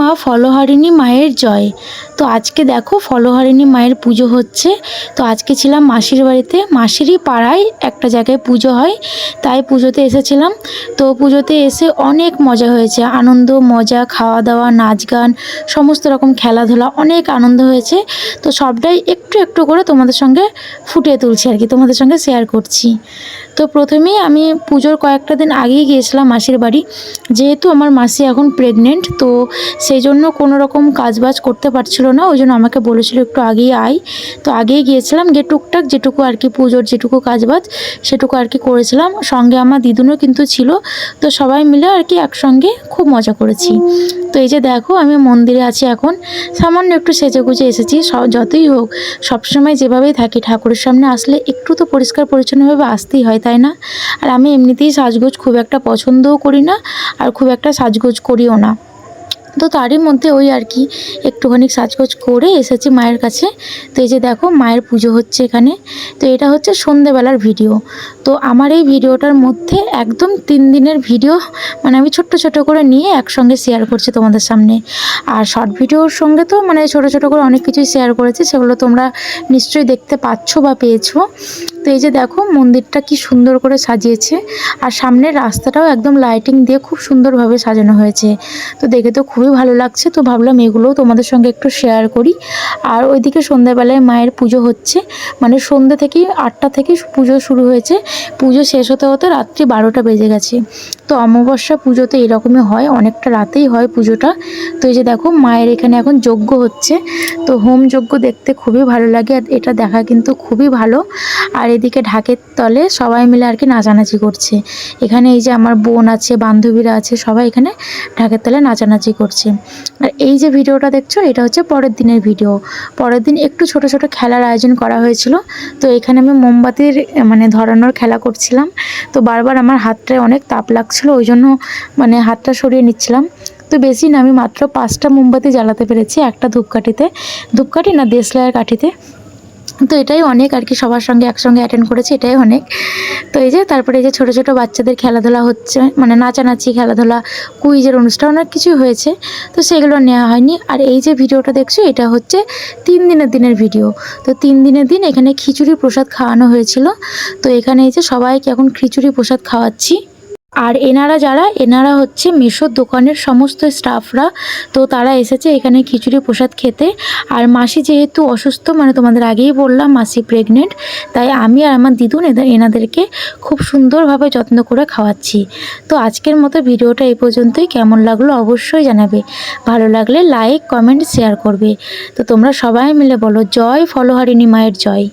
মা ফলহারিণী মায়ের জয়। তো আজকে দেখো ফলহারিণী মায়ের পুজো হচ্ছে। তো আজকে ছিলাম মাসির বাড়িতে। মাসিরই পাড়ায় একটা জায়গায় পুজো হয়। তাই পুজোতে এসেছিলাম। তো পুজোতে এসে অনেক মজা হয়েছে। আনন্দ, মজা খাওয়া দাওয়া নাচ গান সমস্ত রকম খেলাধুলা, অনেক আনন্দ হয়েছে। তো সবটাই একটু একটু করে তোমাদের সঙ্গে ফুটিয়ে তুলছি আর কি, তোমাদের সঙ্গে শেয়ার করছি। তো প্রথমেই আমি পুজোর কয়েকটা দিন আগেই গিয়েছিলাম মাসির বাড়ি। যেহেতু আমার মাসি এখন প্রেগনেন্ট তো সেই জন্য কোনো রকম কাজবাজ করতে পারছিল না, ওই জন্য আমাকে বলেছিল একটু আগেই আয়। তো আগেই গিয়েছিলাম, গিয়ে টুকটাক যেটুকু আর কি পুজোর যেটুকু কাজবাজ সেটুকু আর কি করেছিলাম। সঙ্গে আমার দিদুনও কিন্তু ছিল, তো সবাই মিলে আর কি একসঙ্গে খুব মজা করেছি। তো এই যে দেখো, আমি মন্দিরে আছি এখন। সামান্য একটু সেজে গুজে এসেছি, সব যতই হোক, সবসময় যেভাবেই থাকি, ঠাকুরের সামনে আসলে একটু তো পরিষ্কার পরিচ্ছন্নভাবে আসতেই হয়, তাই না? আর আমি এমনিতেই সাজগোজ খুব একটা পছন্দও করি না, আর খুব একটা সাজগোজ করিও না। তো তারই মধ্যে ওই আর কি একটুখানি সাজগোজ করে এসেছি মায়ের কাছে। তো এই যে দেখো, মায়ের পুজো হচ্ছে এখানে। তো এটা হচ্ছে সন্ধেবেলার ভিডিও। তো আমার এই ভিডিওটার মধ্যে একদম তিন দিনের ভিডিও মানে আমি ছোট্ট ছোট করে নিয়ে একসঙ্গে শেয়ার করছি তোমাদের সামনে। আর শর্ট ভিডিওর সঙ্গে তো মানে ছোট ছোট করে অনেক কিছুই শেয়ার করেছি, সেগুলো তোমরা নিশ্চয়ই দেখতে পাচ্ছ বা পেয়েছ। তো এই যে দেখো, মন্দিরটা কি সুন্দর করে সাজিয়েছে। আর সামনের রাস্তাটাও একদম লাইটিং দিয়ে খুব সুন্দরভাবে সাজানো হয়েছে। তো দেখে তো খুবই ভালো লাগছে। তো ভাবলাম এগুলোও তোমাদের সঙ্গে একটু শেয়ার করি। আর ওইদিকে সন্ধ্যাবেলায় মায়ের পুজো হচ্ছে। মানে সন্ধ্যে থেকেই আটটা থেকে পুজো শুরু হয়েছে। পুজো শেষ হতে হতে রাত্রি বারোটা বেজে গেছে। তো অমাবস্যা পুজো তো এরকমই হয়, অনেকটা রাতেই হয় পুজোটা। তো এই যে দেখো, মায়ের এখানে এখন যজ্ঞ হচ্ছে। তো হোম যজ্ঞ দেখতে খুবই ভালো লাগে। আর এটা দেখা কিন্তু খুবই ভালো। আর এদিকে ঢাকের তলে সবাই মিলে আর কি নাচানাচি করছে। এখানে এই যে আমার বোন আছে, বান্ধবীরা আছে, সবাই এখানে ঢাকের তলে নাচানাচি করছে। আর এই যে ভিডিওটা দেখছ, এটা হচ্ছে পরের দিনের ভিডিও। পরের দিন একটু ছোট ছোট খেলার আয়োজন করা হয়েছিল। তো এখানে আমি মোমবাতির মানে ধরানোর খেলা করছিলাম। তো বারবার আমার হাতটায় অনেক তাপ লাগছিল, ওই জন্য মানে হাতটা সরিয়ে নিচ্ছিলাম। তো বেশি না, আমি মাত্র পাঁচটা মোমবাতি জ্বালাতে পেরেছি, একটা ধূপকাঠিতে। ধূপকাঠি না, দেশলাইয়ের কাঠিতে। তো এটাই অনেক আর কি, সবার সঙ্গে একসঙ্গে অ্যাটেন্ড করেছি, এটাই অনেক। তো এই যে তারপরে এই যে ছোটো ছোটো বাচ্চাদের খেলাধুলা হচ্ছে মানে নাচানাচি, খেলাধুলা, কুইজের অনুষ্ঠান, অনেক কিছুই হয়েছে। তো সেগুলো নেওয়া হয়নি। আর এই যে ভিডিওটা দেখছ, এটা হচ্ছে তিন দিনের দিনের ভিডিও। তো তিন দিনের দিন এখানে খিচুড়ি প্রসাদ খাওয়ানো হয়েছিল। তো এখানে এই যে সবাইকে এখন খিচুড়ি প্রসাদ খাওয়াচ্ছি। আর এনারা যারা, এনারা হচ্ছে মেশোর দোকানের সমস্ত স্টাফরা। তো তারা এসেছে এখানে খিচুড়ি প্রসাদ খেতে। আর মাসি যেহেতু অসুস্থ মানে তোমাদের আগেই বললাম মাসি প্রেগনেন্ট তাই আমি আর আমার দিদুন এনাদেরকে খুব সুন্দরভাবে যত্ন করে খাওয়াচ্ছি। তো আজকের মতো ভিডিওটা এই পর্যন্তই। কেমন লাগল অবশ্যই জানাবে। ভালো লাগলে লাইক কমেন্ট শেয়ার করবে। তো তোমরা সবাই মিলে বলো, জয় ফলোহারিণী মায়ের জয়।